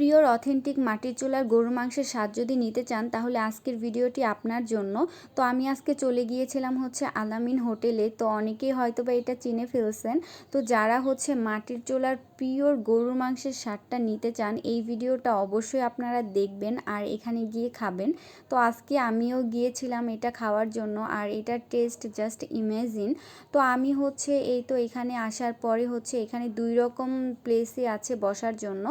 Pure authentic মাটির চুলার গরুর মাংসের স্বাদ যদি নিতে চান, তাহলে আজকের ভিডিওটি আপনার জন্য। তো আমি আজকে চলে গিয়েছিলাম হচ্ছে আলামিন হোটেলে। তো অনেকেই হয়তো বা এটা চিনে ফেলছেন। তো যারা হচ্ছে মাটির চুলার পিওর গরুর মাংসের স্বাদটা নিতে চান, এই ভিডিওটা অবশ্যই আপনারা দেখবেন আর এখানে গিয়ে খাবেন। তো আজকে আমিও গিয়েছিলাম এটা খাওয়ার জন্য আর এটার টেস্ট জাস্ট ইমেজিন তো আমি হচ্ছে এই তো এখানে আসার পরে হচ্ছে এখানে দুই রকম প্লেসই আছে বসার জন্য।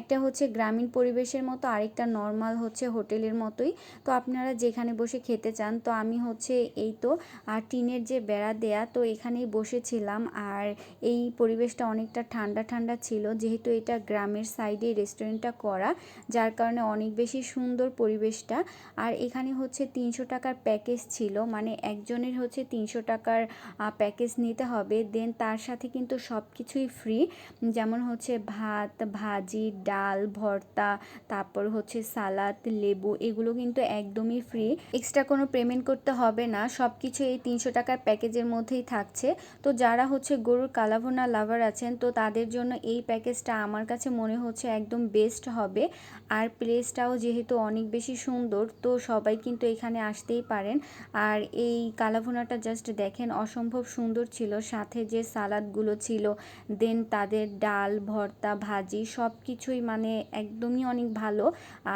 একটা হচ্ছে গ্রামীণ পরিবেশের মতো আরেকটা নর্মাল হচ্ছে হোটেলের মতোই। তো আপনারা যেখানে বসে খেতে চান, তো আমি হচ্ছে এই তো, আর টিনের যে বেড়া দেয়া, তো এখানেই বসেছিলাম। আর এই পরিবেশটা অনেকটা ঠান্ডা ঠান্ডা ছিল, যেহেতু এটা গ্রামের সাইডে রেস্টুরেন্টটা করা, যার কারণে অনেক বেশি সুন্দর পরিবেশটা। আর এখানে হচ্ছে তিনশো টাকার প্যাকেজ ছিল মানে একজনের হচ্ছে তিনশো টাকার প্যাকেজ নিতে হবে। দেন তার সাথে কিন্তু সব কিছুই ফ্রি যেমন হচ্ছে ভাত, ভাজি, ডাল ভর্তা, তারপর হচ্ছে সালাদ, লেবু, এগুলো কিন্তু একদমই ফ্রি এক্সট্রা কোনো পেমেন্ট করতে হবে না। সব কিছু এই তিনশো টাকার প্যাকেজের মধ্যেই থাকছে। তো যারা হচ্ছে গরুর কালাভোনা লাভার আছেন, তো তাদের জন্য এই প্যাকেজটা আমার কাছে মনে হচ্ছে একদম বেস্ট হবে। আর প্লেসটাও যেহেতু অনেক বেশি সুন্দর, তো সবাই কিন্তু এখানে আসতেই পারেন। আর এই কালাভোনাটা জাস্ট দেখেন, অসম্ভব সুন্দর ছিল। সাথে যে সালাদগুলো ছিল দেন তাদের ডাল, ভর্তা, ভাজি সব কিছুই মানে একদমই অনেক ভালো।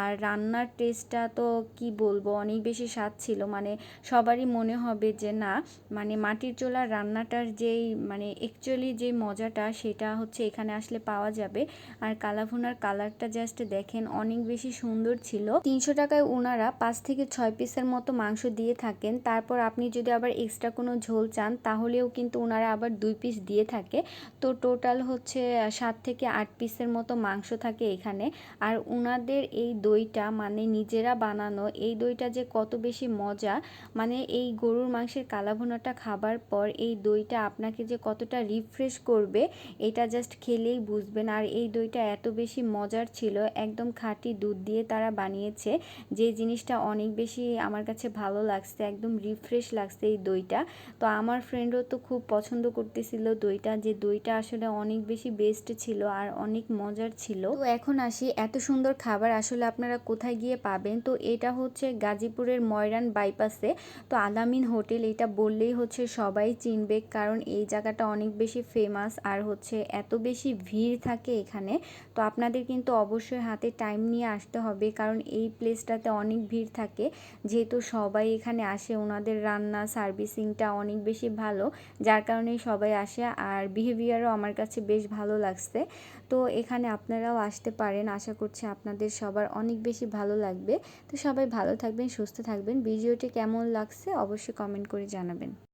আর রান্নার টেস্টটা তো কি বলব, অনেক বেশি স্বাদ ছিল। মানে সবারই মনে হবে যে না মানে মাটির চোলার রান্নাটার যেই মানে অ্যাকচুয়ালি যে মজাটা সেটা হচ্ছে এখানে আসলে পাওয়া যাবে। আর কালাভুনার কালারটা জাস্ট দেখেন অনেক বেশি সুন্দর ছিল। তিনশো টাকায় ওনারা পাঁচ থেকে ছয় পিসের মতো মাংস দিয়ে থাকেন। তারপর আপনি যদি আবার এক্সট্রা কোনো ঝোল চান, তাহলেও কিন্তু ওনারা আবার দুই পিস দিয়ে থাকে। তো টোটাল হচ্ছে সাত থেকে আট পিসের মতো মাংস থাকে এখানে। আর ওনাদের এই দইটা মানে নিজেরা বানানো, এই দইটা যে কত বেশি মজা মানে এই গরুর মাংসের কালাভুনাটা খাবার পর এই দইটা আপনাকে যে কতটা রিফ্রেশ করবে, এটা জাস্ট খেলেই বুঝবেন। আর এই দইটা এত বেশি মজার ছিল, একদম খাঁটি দুধ দিয়ে তারা বানিয়েছে, যে জিনিসটা অনেক বেশি আমার কাছে ভালো লাগছে, একদম রিফ্রেশ লাগছে এই দইটা। তো আমার ফ্রেন্ডও তো খুব পছন্দ করতেছিল দইটা, যে দইটা আসলে অনেক বেশি বেস্ট ছিল আর অনেক মজার ছিল। তো এখন আসি এত সুন্দর খাবার আসলে আপনারা কোথায় গিয়ে পাবেন? তো এটা হচ্ছে গাজীপুরের ময়রান বাইপাসে। তো আলামিন হোটেল, এটা বললেই হচ্ছে সবাই চিনবে কারণ এই জায়গাটা অনেক বেশি ফেমাস আর হচ্ছে এত বেশি ভিড় থাকে এখানে। তো আপনাদের কিন্তু অবশ্যই হাতে টাইম নিয়ে আসতে হবে কারণ এই প্লেসটাতে অনেক ভিড় থাকে। যেহেতু সবাই এখানে আসে, ওনাদের রান্না, সার্ভিসিংটা অনেক বেশি ভালো, যার কারণে সবাই আসে। আর বিহেভিয়ারও আমার কাছে বেশ ভালো লাগছে। তো এখানে আপনারাও আসতে পারেন আশা করছি আপনাদের সবার অনেক বেশি ভালো লাগবে। তো সবাই ভালো থাকবেন, সুস্থ থাকবেন। ভিডিওটি কেমন লাগছে অবশ্যই কমেন্ট করে জানাবেন।